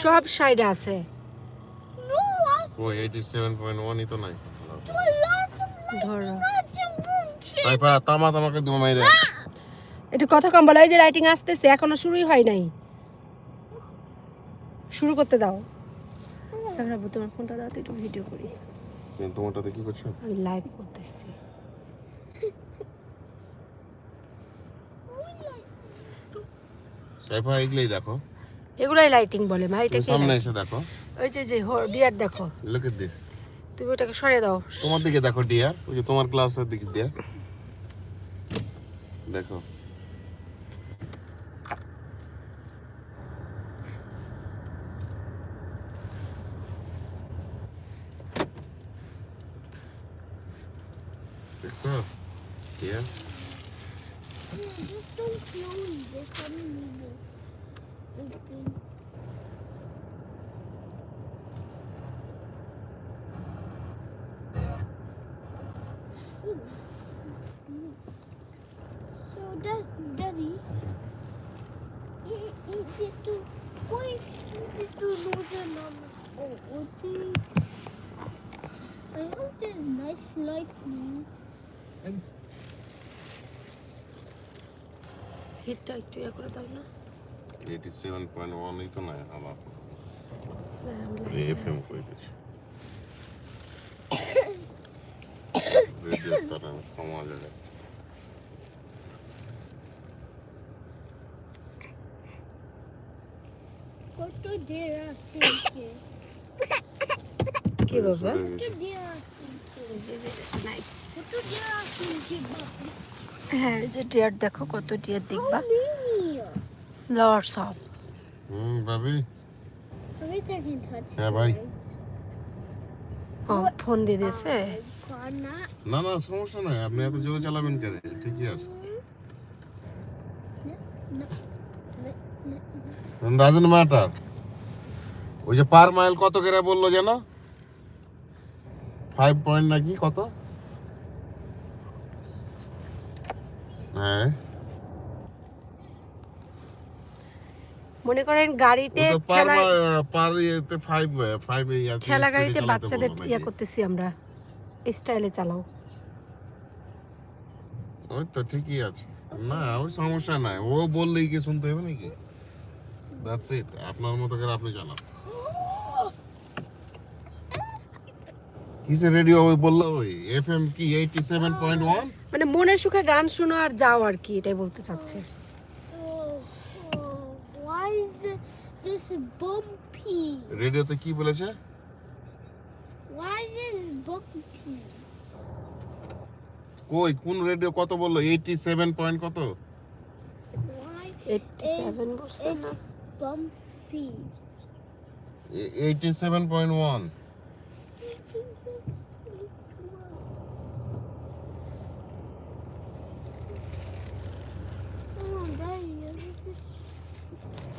সব সাইডে আছে। No, I ও এইটি সেভেন পয়েন্ট ওয়ানই তো নাই। saw lots of ধরো। lots of monkeys. সাইফা তামা তোমাকে দু মাইরে একটু কথা কম বলো এই যে লাইটিং আসতেছে এখনও শুরুই হয় নাই। শুরু করতে দাও। সামরাবু তোমার ফোনটা দাও তো একটু ভিডিও করি। তোমারটাতে কি করছ? আমি লাইভ করতেছি। সাইফা এগুলোই দেখো। এগুলাই লাইটিং বলে মা এটা কি সামনে এসে দেখো। ওই যে যে ডিয়ার দেখো। লুক এট দিস তুমি ওটাকে সরিয়ে দাও। তোমার দিকে দেখো ডিয়ার ওই যে তোমার ক্লাসের দিকে দিয়ে দেখো। দেখছ? Dear So that daddy, he he did to why he did to know the number. Oh, okay. I hope there's nice lightning. হিটটা একটু ইয়ে করে দাও না এইটি সেভেন পয়েন্ট ওয়ানই তো নাই আমার আমি live এফ এম আছি। করে দিচ্ছি রেডিও তার কমা কত দের আছে কি বাবা কত দের আছে নাইস কত দের আছে হ্যাঁ এই যে ডিয়ার দেখো কত ডিয়ার দেখবা. লর্ডস অফ হুম ভাবি At least I can touch Yeah, bye. it. ও ফোন দিয়ে দিয়েছে? না না, সমস্যা নাই। আপনি এত জোরে চালাবেন কেন? ঠিকই আছে। Doesn't matter. ওই যে পার মাইল কত করে বলল যেন? ফাইভ পয়েন্ট নাকি কত? হ্যাঁ। মনে করেন গাড়িতে পার ঠেলা গাড়িতে বাচ্চাদের ইয়ে করতেছি আমরা। স্টাইলে চালাও। ওই তো ঠিকই আছে। না ওই সমস্যা নাই। ও বললেই কি শুনতে হবে নাকি? দ্যাটস ইট আপনার মতো করে আপনি চালান। কিসে রেডিও ওই বলল ওই? এফএম কি এইটি সেভেন পয়েন্ট ওয়ান মানে মনের সুখে গান শোনো আর যাও আর কি এটাই বলতে চাচ্ছে Oh, oh, why is the, this bumpy? রেডিওতে কি বলেছে Why is this bumpy? কই কোন রেডিও কত বলল এইটি সেভেন পয়েন্ট কত Why এইটটি সেভেন বলছে না bumpy? Eighty seven point one